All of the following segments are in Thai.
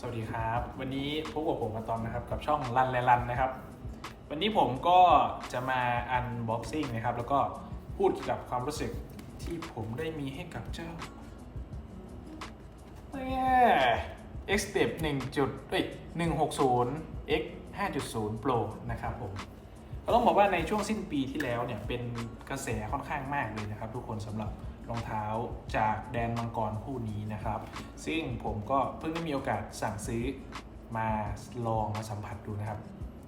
สวัสดีครับ วันนี้พบกับผมมาตอมนะครับกับช่องรันและรันนะครับ วันนี้ผมก็จะมาอันบ็อกซิ่งนะครับ แล้วก็พูดเกี่ยวกับความรู้สึกที่ผมได้มีให้กับเจ้าแม่ X Step 1จุดเอ้ย160 X 5.0 Pro นะครับผมก็ต้องบอกว่าในช่วงสิ้นปีที่แล้วเนี่ยเป็นกระแสค่อนข้างมากเลยนะครับ ทุกคนสำหรับ รองเท้าจากแดนมังกรคู่นี้นะครับ ซึ่งผมก็เพิ่งได้มีโอกาสสั่งซื้อมาลองมาสัมผัสดูนะครับ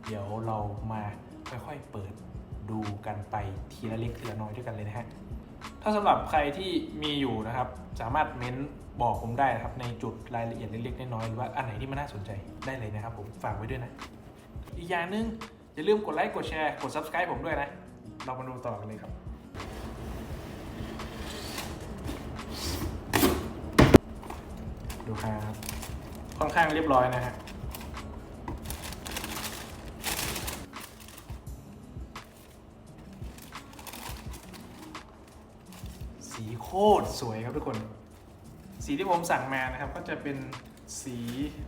เดี๋ยวเรามาค่อยๆเปิดดูกันไปทีละเล็กทีละน้อยด้วยกันเลยนะฮะถ้าสำหรับใครที่มีอยู่นะครับ สามารถเม้นบอกผมได้นะครับ ในจุดรายละเอียดเล็กๆน้อยๆหรือว่าอันไหนที่มันน่าสนใจได้เลยนะครับผมฝากไว้ด้วยนะ อีกอย่างหนึ่งอย่าลืมกดไลค์กดแชร์กด subscribe ผมด้วยนะ เรามาดูต่อกันเลยครับ ครับค่อนข้างเรียบร้อยนะฮะสีโคตรสวยครับทุกคน สีที่ผมสั่งมานะครับ ก็จะเป็นสี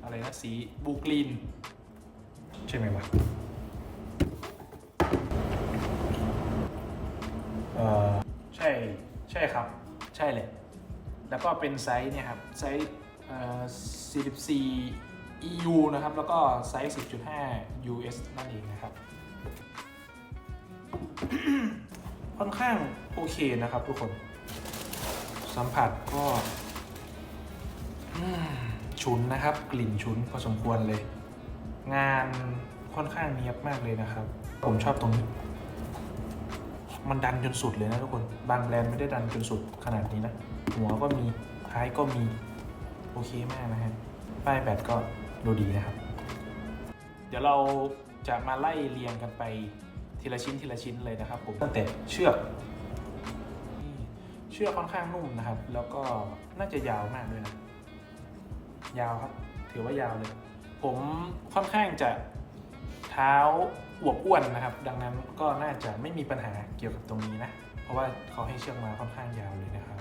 อะไรนะ สีบูกรีน ใช่ไหมวะเออใช่ใช่ครับ ใช่เลย แล้วก็เป็นไซส์เนี่ยครับ ไซส์ 44 EU นะครับ แล้วก็ไซส์ 10.5 US นั่นเองนะครับ ค่อนข้างโอเคนะครับทุกคน สัมผัสก็อืมฉุนนะครับ กลิ่นฉุนพอสมควรเลย งานค่อนข้างเนียบมากเลยนะครับ ผมชอบตรงนี้ มันดันจนสุดเลยนะทุกคน บางแบรนด์ไม่ได้ดันจนสุดขนาดนี้นะ หัวก็มีท้ายก็มี โอเคมากนะฮะ ป้ายแบตก็ดูดีนะครับ เดี๋ยวเราจะมาไล่เรียงกันไปทีละชิ้นทีละชิ้นเลยนะครับผมตั้งแต่เชือกเชือกค่อนข้างนุ่มนะครับ แล้วก็น่าจะยาวมากด้วยนะ ยาวครับ ถือว่ายาวเลย ผมค่อนข้างจะเท้าอวบอ้วนนะครับ ดังนั้นก็น่าจะไม่มีปัญหาเกี่ยวกับตรงนี้นะ เพราะว่าเขาให้เชือกมาค่อนข้างยาวเลยนะครับ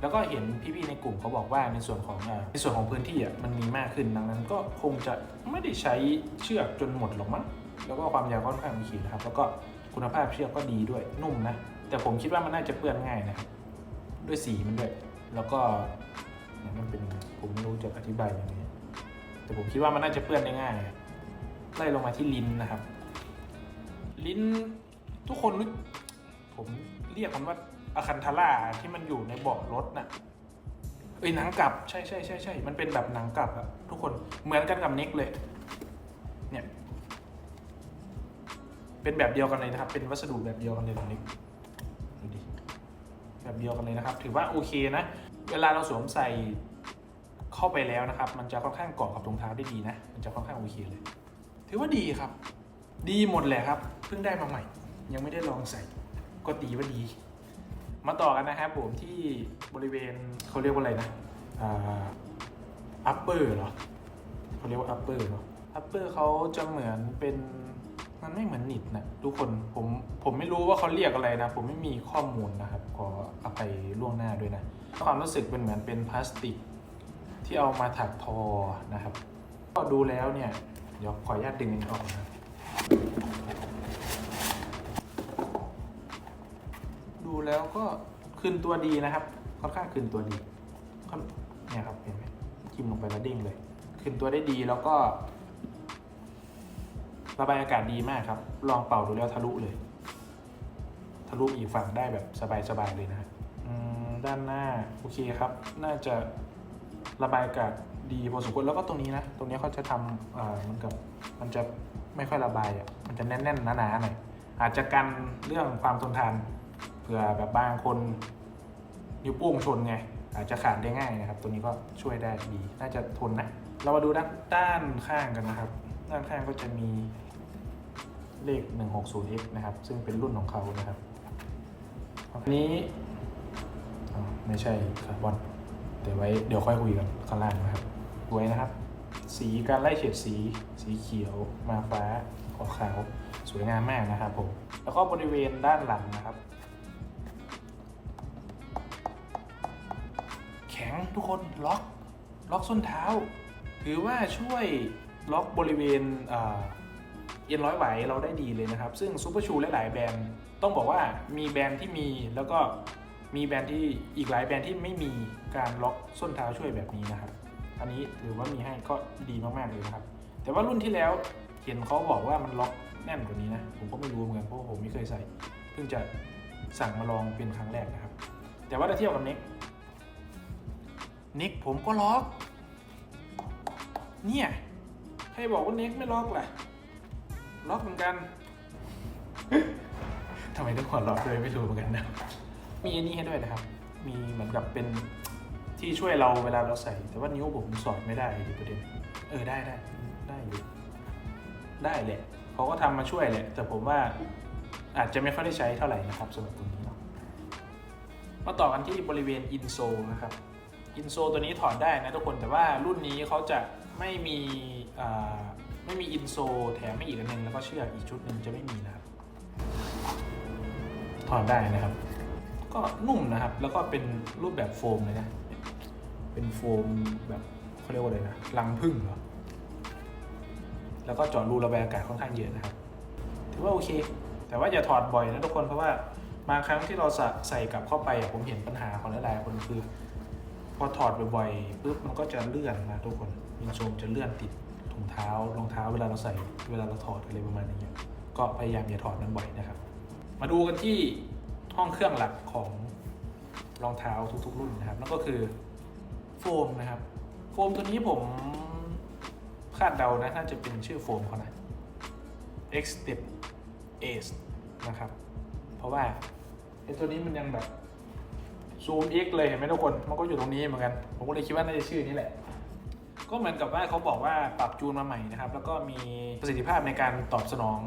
แล้วก็เห็นพี่ๆในกลุ่มเขาบอกว่าในส่วนของในส่วนของพื้นที่อะมันมีมากขึ้นดังนั้นก็คงจะไม่ได้ใช้เชือกจนหมดหรอกมั้งแล้วก็ความยาวก็ค่อนข้างโอเคนะครับ แล้วก็คุณภาพเชือกก็ดีด้วยนุ่มนะ แต่ผมคิดว่ามันน่าจะเปื้อนง่ายนะด้วยสีมันด้วย แล้วก็เนี่ยมันเป็นผมไม่รู้จะอธิบายยังไงแต่ผมคิดว่ามันน่าจะเปื้อนได้ง่ายไล่ลงมาที่ลิ้นนะครับ ลิ้นทุกคนรู้ผมเรียกมันว่า อะคันทาร่าที่มันอยู่ในเบาะรถน่ะเอ้ยหนังกลับใช่ใช่ใช่ใช่มันเป็นแบบหนังกลับอะทุกคนเหมือนกันกับเน็กเลย เนี่ย เป็นแบบเดียวกันเลยนะครับ เป็นวัสดุแบบเดียวกันเลยกับเน็กดูดิแบบเดียวกันเลยนะครับ ถือว่าโอเคนะ เวลาเราสวมใส่เข้าไปแล้วนะครับ มันจะค่อนข้างเกาะกับรองเท้าได้ดีนะ มันจะค่อนข้างโอเคเลย ถือว่าดีครับ ดีหมดแหละครับ เพิ่งได้มาใหม่ ยังไม่ได้ลองใส่ ก็ตีว่าดี มาต่อกันนะครับผมที่บริเวณเขาเรียกว่าอะไรนะอ่า upper เหรอเขาเรียกว่า upper เนาะ upper เขาจะเหมือนเป็นมันไม่เหมือนหนิดนะทุกคนผมผมไม่รู้ว่าเขาเรียกอะไรนะ ผมไม่มีข้อมูลนะครับขออภัยล่วงหน้าด้วยนะความรู้สึกเป็นเหมือนเป็นพลาสติก ที่เอามาถักทอนะครับ ก็ดูแล้วเนี่ย เดี๋ยวขออนุญาตดึงอันนี้ออกนะ ดูแล้วก็คืนตัวดีนะครับ ค่อนข้างคืนตัวดีเนี่ยครับเห็นไหมจิ้มลงไปแล้วเด้งเลยคืนตัวได้ดีแล้วก็ระบายอากาศดีมากครับ ลองเป่าดูแล้วทะลุเลย ทะลุอีกฝั่งได้แบบสบายๆเลยนะด้านหน้าโอเคครับ น่าจะระบายอากาศดีพอสมควรแล้วก็ตรงนี้นะ ตรงนี้เขาจะทำเหมันกับมันจะไม่ค่อยระบายอะ มันจะแน่นๆหนาๆหน่อยอาจจะกันเรื่องความทนทาน เผื่อแบบบางคนนิ้วโป้งชนไง อาจจะขาดได้ง่ายนะครับ ตัวนี้ก็ช่วยได้ดี น่าจะทนนะ เรามาดูด้านด้านข้างกันนะครับ ด้านข้างก็จะมีเลข 160x นะครับ ซึ่งเป็นรุ่นของเขานะครับ อันนี้ไม่ใช่คาร์บอนเดี๋ยวไว้เดี๋ยวค่อยคุยกันข้างล่างนะครับสวยนะครับ สีการไล่เฉดสี สีเขียว มาฟ้าขาวขาว สวยงามมากนะครับผม แล้วก็บริเวณด้านหลังนะครับ ทุกคนล็อกล็อกส้นเท้า ถือว่าช่วยล็อกบริเวณเอ็นร้อยไหวเราได้ดีเลยนะครับ ซึ่งซูเปอร์ชูหลายๆแบรนด์ต้องบอกว่ามีแบรนด์ที่มีแล้วก็มีแบรนด์ที่อีกหลายแบรนด์ที่ไม่มีการล็อกส้นเท้าช่วยแบบนี้นะครับ อันนี้ถือว่ามีให้ก็ดีมากๆเลยนะครับ แต่ว่ารุ่นที่แล้วเห็นเขาบอกว่ามันล็อกแน่นกว่านี้นะ ผมก็ไม่รู้เหมือนกันเพราะผมไม่เคยใส่ เพิ่งจะสั่งมาลองเป็นครั้งแรกนะครับ แต่ว่าถ้าเทียบกับเน็ก น็กผมก็ล็อก เนี่ยใครบอกว่าเน็กไม่ล็อกล่ะล็อกเหมือนกัน ทำไมต้องหัวล็อกด้วยไม่รู้เหมือนกันนะ มีอันนี้ให้ด้วยนะครับ มีเหมือนกับเป็นที่ช่วยเราเวลาเราใส่ แต่ว่านิ้วผมสอดไม่ได้ดิประเด็น เออได้ได้ได้อยู่ได้แหละเขาก็ทำมาช่วยแหละ แต่ผมว่าอาจจะไม่ค่อยได้ใช้เท่าไหร่นะครับสำหรับตรงนี้เนาะมาต่อกันที่บริเวณอินโซนะครับ อินโซตัวนี้ถอดได้นะทุกคนแต่ว่ารุ่นนี้เขาจะไม่มีไม่มีอินโซแถมไม่อีกอันหนึงแล้วก็เชือกอีกชุดหนึ่งจะไม่มีนะครับถอดได้นะครับ ก็นุ่มนะครับ แล้วก็เป็นรูปแบบโฟมเลยนะ เป็นโฟมแบบเขาเรียกว่าอะไรนะรังผึ้งเหรอแล้วก็เจาะรูระบายอากาศค่อนข้างเยอะนะครับ ถือว่าโอเค แต่ว่าอย่าถอดบ่อยนะทุกคนเพราะว่าบางครั้งที่เราใส่ใส่กลับเข้าไปผมเห็นปัญหาของหลายๆคนคือ พอถอดบ่อยๆปุ๊บมันก็จะเลื่อนนะทุกคนมินโซมจะเลื่อนติดถุงเท้ารองเท้าเวลาเราใส่เวลาเราถอดอะไรประมาณนี้ก็พยายามอย่าถอดมันบ่อยนะครับ มาดูกันที่ห้องเครื่องหลักของรองเท้าทุกๆ รุ่นนะครับนั่นก็คือโฟมนะครับ โฟมตัวนี้ผมคาดเดานะน่าจะเป็นชื่อโฟมเขานะ X Step Ace นะครับ เพราะว่าไอ้ตัวนี้มันยังแบบ ซูม X เลยเห็นไหมทุกคน มันก็อยู่ตรงนี้เหมือนกัน ผมก็เลยคิดว่าน่าจะชื่อนี้แหละ ก็เหมือนกับว่าเขาบอกว่าปรับจูนมาใหม่นะครับ แล้วก็มีประสิทธิภาพในการตอบสนอง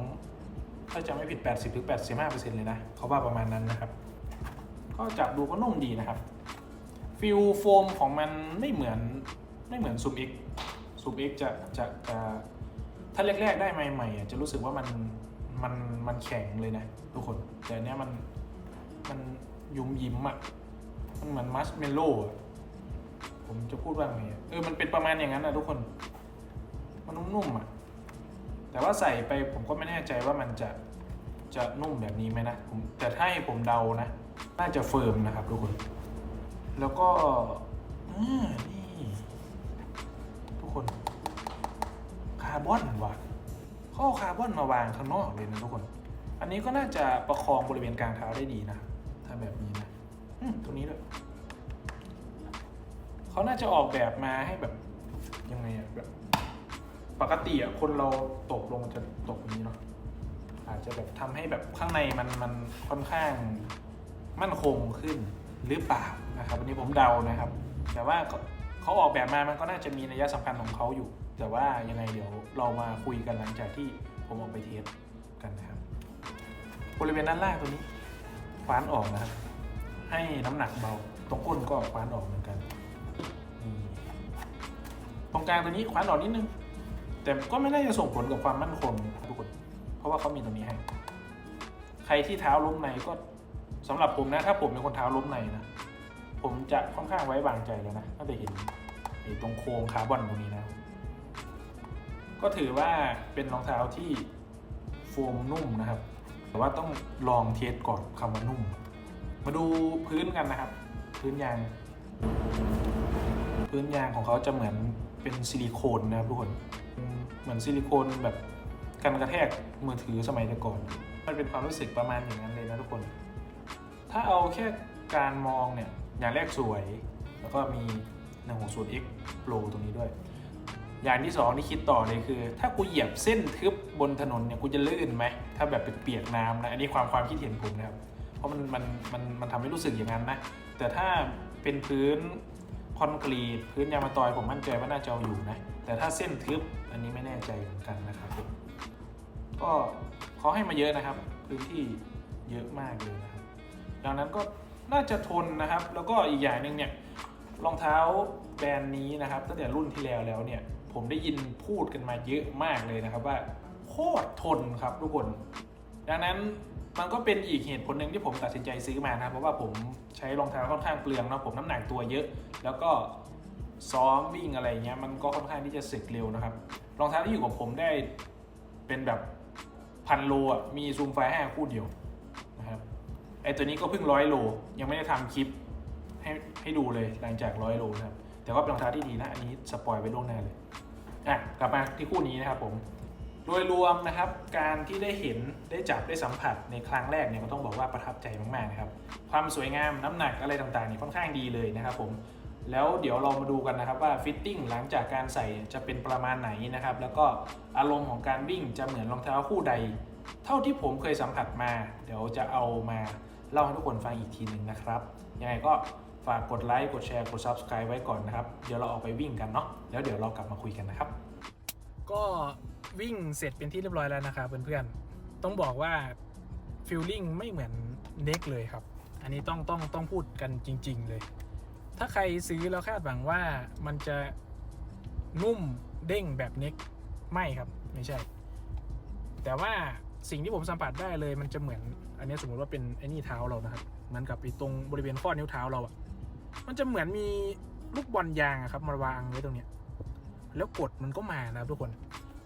ถ้าจะไม่ผิด 80ถึง85%เลยนะ เขาว่าประมาณนั้นนะครับ ก็จับดูก็นุ่มดีนะครับ ฟิลโฟมของมันไม่เหมือนไม่เหมือนซูม X ซูม X จะจะจะถ้าแรกๆได้ใหม่ๆจะรู้สึกว่ามันมันมันแข็งเลยนะทุกคน แต่เนี้ยมันมันยุ่มยิ้มอะ มันเหมือนมัชเมลโล่ผมจะพูดว่าไงเออมันเป็นประมาณอย่างนั้นนะทุกคน มันนุ่มๆอะ แต่ว่าใส่ไปผมก็ไม่แน่ใจว่ามันจะจะนุ่มแบบนี้ไหมนะผมแต่ถ้าให้ผมเดานะ น่าจะเฟิร์มนะครับทุกคน แล้วก็อ่านี่ทุกคน คาร์บอนว่ะขาเอคาร์บอนมาวางข้างนอกเลยนะทุกคน อันนี้ก็น่าจะประคองบริเวณกลางเท้าได้ดีนะ ถ้าแบบนี้นะ ตรงนี้ด้วยเขาน่าจะออกแบบมาให้แบบยังไงอะแบบ ปกติอะคนเราตกลงจะตกนี้เนาะอาจจะแบบทำให้แบบข้างในมันมันค่อนข้างมั่นคงขึ้นหรือเปล่านะครับอันนี้ผมเดานะครับ แต่ว่าเขาออกแบบมามันก็น่าจะมีนัยสำคัญของเขาอยู่ แต่ว่ายังไงเดี๋ยวเรามาคุยกันหลังจากที่ผมออกไปเทสกันนะครับบริเวณด้านล่างตัวนี้คว้านออกนะครับ ให้น้ำหนักเบา ตรงก้นก็คว้านออกเหมือนกันตรงกลางตัวนี้คว้านออกนิดนึง แต่ก็ไม่ได้จะส่งผลกับความมั่นคงนะทุกคน เพราะว่าเขามีตรงนี้ให้ ใครที่เท้าล้มในก็สำหรับผมนะถ้าผมเป็นคนเท้าล้มในนะผมจะค่อนข้างไว้วางใจแล้วนะถ้าได้เห็นตรงโครงคาร์บอนตรงนี้นะ ก็ถือว่าเป็นรองเท้าที่โฟมนุ่มนะครับ แต่ว่าต้องลองเทสก่อนคำว่านุ่ม มาดูพื้นกันนะครับ พื้นยาง พื้นยางของเขาจะเหมือนเป็นซิลิโคนนะครับทุกคนเหมือนซิลิโคนแบบกันกระแทกมือถือสมัยแต่ก่อนมันเป็นความรู้สึกประมาณอย่างนั้นเลยนะทุกคน ถ้าเอาแค่การมองเนี่ยอย่างแรกสวย แล้วก็มี160 X Pro ตรงนี้ด้วย อย่างที่สองที่คิดต่อเลยคือ ถ้ากูเหยียบเส้นทึบบนถนนเนี่ยกูจะลื่นไหม ถ้าแบบเปียกน้ำนะ อันนี้ความความคิดเห็นผมนะครับ เพราะมันมันมันมันทำให้รู้สึกอย่างนั้นนะ แต่ถ้าเป็นพื้นคอนกรีตพื้นยางมะตอยผมมั่นใจว่าน่าจะเอาอยู่นะ แต่ถ้าเส้นทึบอันนี้ไม่แน่ใจเหมือนกันนะครับผมก็ขาให้มาเยอะนะครับ พื้นที่เยอะมากเลยนะครับ ดังนั้นก็น่าจะทนนะครับ แล้วก็อีกอย่างหนึ่งเนี่ยรองเท้าแบรนด์นี้นะครับตั้งแต่รุ่นที่แล้วแล้วเนี่ยผมได้ยินพูดกันมาเยอะมากเลยนะครับว่าโคตรทนครับทุกคน ดังนั้น มันก็เป็นอีกเหตุผลหนึ่งที่ผมตัดสินใจซื้อมานะครับเพราะว่าผมใช้รองเท้าค่อนข้างเปลืองเนะผมน้ำหนักตัวเยอะ แล้วก็ซ้อมวิ่งอะไรเงี้ยมันก็ค่อนข้างที่จะเสร็จเร็วนะครับ รองเท้าที่อยู่กับผมได้เป็นแบบพันโลอะมีซูมไฟให้คู่เดียวนะครับไอตัวนี้ก็เพิ่งร้อยโล ยังไม่ได้ทำคลิปให้ให้ดูเลยหลังจากร้อยโลนะครับแต่ก็เป็นรองเท้าที่ดีนะอันนี้สปอยไว้ล่วงหน้าเลยอะกลับมาที่คู่นี้นะครับผม โดยรวมนะครับการที่ได้เห็นได้จับได้สัมผัสในครั้งแรกเนี่ยก็ต้องบอกว่าประทับใจมากๆนะครับความสวยงามน้ำหนักอะไรต่างๆนี่ค่อนข้างดีเลยนะครับผมแล้วเดี๋ยวเรามาดูกันนะครับว่าฟิตติ้งหลังจากการใส่จะเป็นประมาณไหนนะครับแล้วก็อารมณ์ของการวิ่งจะเหมือนรองเท้าคู่ใด เท่าที่ผมเคยสัมผัสมา เดี๋ยวจะเอามาเล่าให้ทุกคนฟังอีกทีหนึ่งนะครับยังไงก็ฝากกดไลค์กดแชร์กด Subscribe ไว้ก่อนนะครับ เดี๋ยวเราออกไปวิ่งกันเนาะแล้วเดี๋ยวเรากลับมาคุยกันนะครับ ก็ วิ่งเสร็จเป็นที่เรียบร้อยแล้วนะครับเพื่อนๆ ต้องบอกว่าฟิลลิ่งไม่เหมือนเน็กเลยครับ อันนี้ต้องต้องต้องพูดกันจริง ๆ เลย ถ้าใครซื้อแล้วคาดหวังว่ามันจะนุ่มเด้งแบบเน็กไม่ครับไม่ใช่ แต่ว่าสิ่งที่ผมสัมผัสได้เลยมันจะเหมือน อันนี้สมมติว่าเป็นไอ้นี่เท้าเรานะครับเหมือนกับไอ้ตรงบริเวณข้อนิ้วเท้าเราอะมันจะเหมือนมีลูกบอลยางอะครับมาวางไว้ตรงเนี้ยแล้วกดมันก็มานะครับทุกคน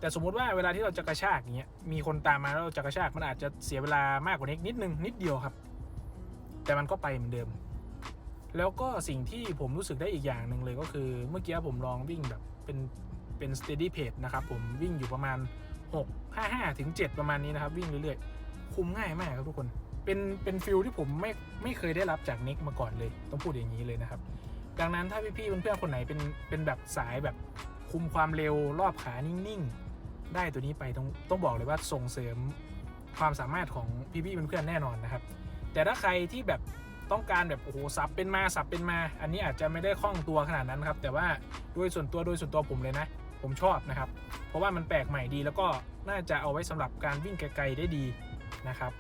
แต่สมมุติว่าเวลาที่เราจะกระชากอย่างเงี้ยมีคนตามมาแล้วเราจะกระชากมันอาจจะเสียเวลามากกว่านี้นิดนึงนิดเดียวครับ แต่มันก็ไปเหมือนเดิม แล้วก็สิ่งที่ผมรู้สึกได้อีกอย่างหนึ่งเลยก็คือ เมื่อกี้ผมลองวิ่งแบบเป็นเป็น steady pace นะครับผมวิ่งอยู่ประมาณ 6 5 5ถึง7ประมาณนี้นะครับ วิ่งเรื่อยๆ คุมง่ายมากครับทุกคนเป็นเป็นฟิลที่ผมไม่ไม่เคยได้รับจากน็กมาก่อนเลย ต้องพูดอย่างนี้เลยนะครับ ดังนั้นถ้าพี่ๆเพื่อนๆคนไหนเป็นเป็นแบบสายแบบคุมความเร็วรอบขานิ่งๆ ได้ตัวนี้ไปต้องต้องบอกเลยว่าส่งเสริมความสามารถของพี่ๆเพื่อนๆแน่นอนนะครับ แต่ถ้าใครที่แบบต้องการแบบโอ้โหสับเป็นมาสับเป็นมา อันนี้อาจจะไม่ได้คล่องตัวขนาดนั้นครับ แต่ว่าโดยส่วนตัวโดยส่วนตัวผมเลยนะ ผมชอบนะครับ เพราะว่ามันแปลกใหม่ดี แล้วก็น่าจะเอาไว้สำหรับการวิ่งไกลๆได้ดีนะครับ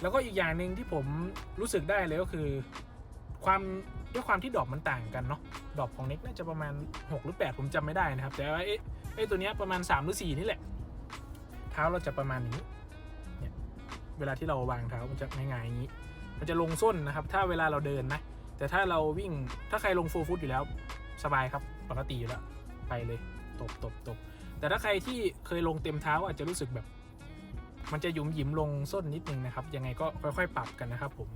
แล้วก็อีกอย่างหนึ่งที่ผมรู้สึกได้เลยก็คือ ความด้วยความที่ดอกมันต่างกันเนาะดอกของเน็กน่าจะประมาณ 6 หรือ 8 ผมจำไม่ได้นะครับ แต่ว่าเอ๊ะเอ๊ะตัวเนี้ยประมาณ 3 หรือ 4 นี่แหละ เท้าเราจะประมาณนี้เนี่ยเวลาที่เราวางเท้ามันจะง่ายๆอย่างนี้ มันจะลงส้นนะครับ ถ้าเวลาเราเดินนะ แต่ถ้าเราวิ่งถ้าใครลงโฟฟุตอยู่แล้วสบายครับปกติอยู่แล้วไปเลยตบตบตบแต่ถ้าใครที่เคยลงเต็มเท้าอาจจะรู้สึกแบบ มันจะหยุมหยิมลงส้นนิดนึงนะครับ ยังไงก็ค่อยๆ ปรับกันนะครับผม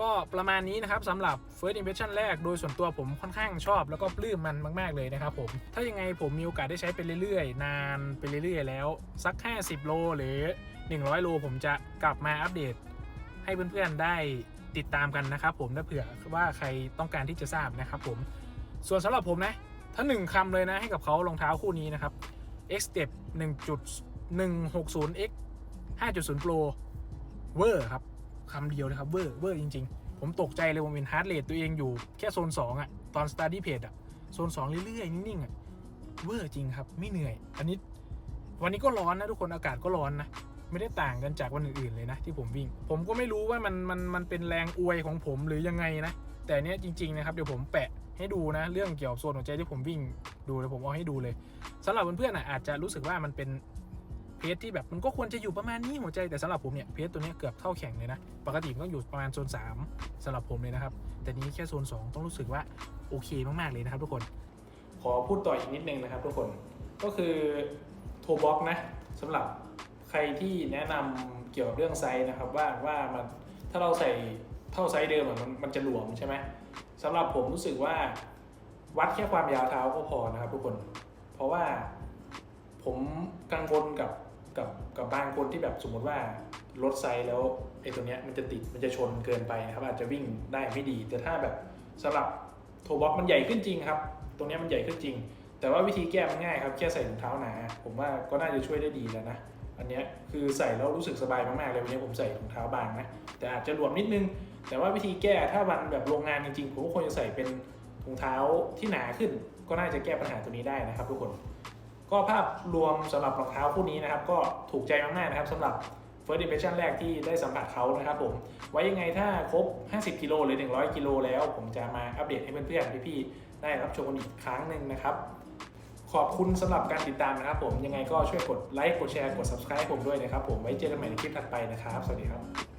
ก็ประมาณนี้นะครับสำหรับ first impression แรกโดยส่วนตัวผมค่อนข้างชอบแล้วก็ปลื้มมันมาก ๆ เลยนะครับผม ถ้ายังไงผมมีโอกาสได้ใช้ไปเรื่อยๆ นานไปเรื่อยๆ แล้ว สัก 50 โลหรือ 100 โลผมจะกลับมาอัปเดต ให้เพื่อนๆได้ติดตามกันนะครับผมถ้าเผื่อว่าใครต้องการที่จะทราบนะครับผมส่วนสำหรับผมนะถ้าหนึ่งคำเลยนะให้กับเขารองเท้าคู่นี้นะครับ X Step 1.160X 5.0 Pro เวอร์ครับ คำเดียวเลยครับเวอร์เวอร์จริง ๆ ผมตกใจเลยผมเห็นฮาร์ดเรทตัวเองอยู่แค่โซน 2อะตอน Study Page อะโซน 2 เรื่อยๆ นิ่งๆอะเวอร์จริงครับ ไม่เหนื่อย อันนี้วันนี้ก็ร้อนนะทุกคนอากาศก็ร้อนนะ ไม่ได้ต่างกันจากวันอื่นๆเลยนะ ที่ผมวิ่ง ผมก็ไม่รู้ว่ามันมันมันเป็นแรงอวยของผมหรือยังไงนะ แต่เนี้ยจริงๆนะครับเดี๋ยวผมแปะให้ดูนะ เรื่องเกี่ยวกับโซนหัวใจที่ผมวิ่งดูแล้วผมเอาให้ดูเลยสำหรับเพื่อนๆอะอาจจะรู้สึกว่ามันเป็น เพจที่แบบมันก็ควรจะอยู่ประมาณนี้หัวใจแต่สำหรับผมเนี่ยเพจตัวนี้เกือบเท่าแข่งเลยนะ ปกติมันต้องอยู่ประมาณโซน3สำหรับผมเลยนะครับ แต่นี้แค่โซน 2 ต้องรู้สึกว่าโอเคมากๆเลยนะครับทุกคน ขอพูดต่ออีกนิดนึงนะครับทุกคนก็คือโทบ็อกนะสำหรับใครที่แนะนำเกี่ยวกับเรื่องไซส์นะครับว่าว่ามันถ้าเราใส่เท่าไซส์เดิมมันมันจะหลวมใช่ไหมสำหรับผมรู้สึกว่าวัดแค่ความยาวเท้าก็พอนะครับทุกคน เพราะว่าผมกังวลกับ กับกับบางคนที่แบบสมมติว่าลดไซส์แล้วไอ้ตัวเนี้ยมันจะติดมันจะชนเกินไปนะครับ อาจจะวิ่งได้ไม่ดี แต่ถ้าแบบสำหรับโทบ็อกมันใหญ่ขึ้นจริงครับ ตรงเนี้ยมันใหญ่ขึ้นจริง แต่ว่าวิธีแก้มันง่ายครับแค่ใส่ถุงเท้าหนาผมว่าก็น่าจะช่วยได้ดีแล้วนะอันเนี้ยคือใส่แล้วรู้สึกสบายมากๆเลยวันนี้ผมใส่ถุงเท้าบางนะแต่อาจจะหลวมนิดนึง แต่ว่าวิธีแก้ถ้าวันแบบโรงงานจริงๆผมก็ควรจะใส่เป็นถุงเท้าที่หนาขึ้น ก็น่าจะแก้ปัญหาตัวนี้ได้นะครับทุกคน ก็ภาพรวมสำหรับรองเท้าคู่นี้นะครับก็ถูกใจมากๆนะครับสำหรับ first impression แรกที่ได้สัมผัสเขานะครับผม ไว้ยังไงถ้าครบ 50 กิโลหรือ 100 กิโลแล้ว ผมจะมาอัปเดตให้เพื่อนๆพี่ๆได้รับชมกันอีกครั้งหนึ่งนะครับ ขอบคุณสำหรับการติดตามนะครับผมยังไงก็ช่วยกดไลค์กดแชร์กด subscribe ผมด้วยนะครับผมไว้เจอกันใหม่ในคลิปถัดไปนะครับ สวัสดีครับ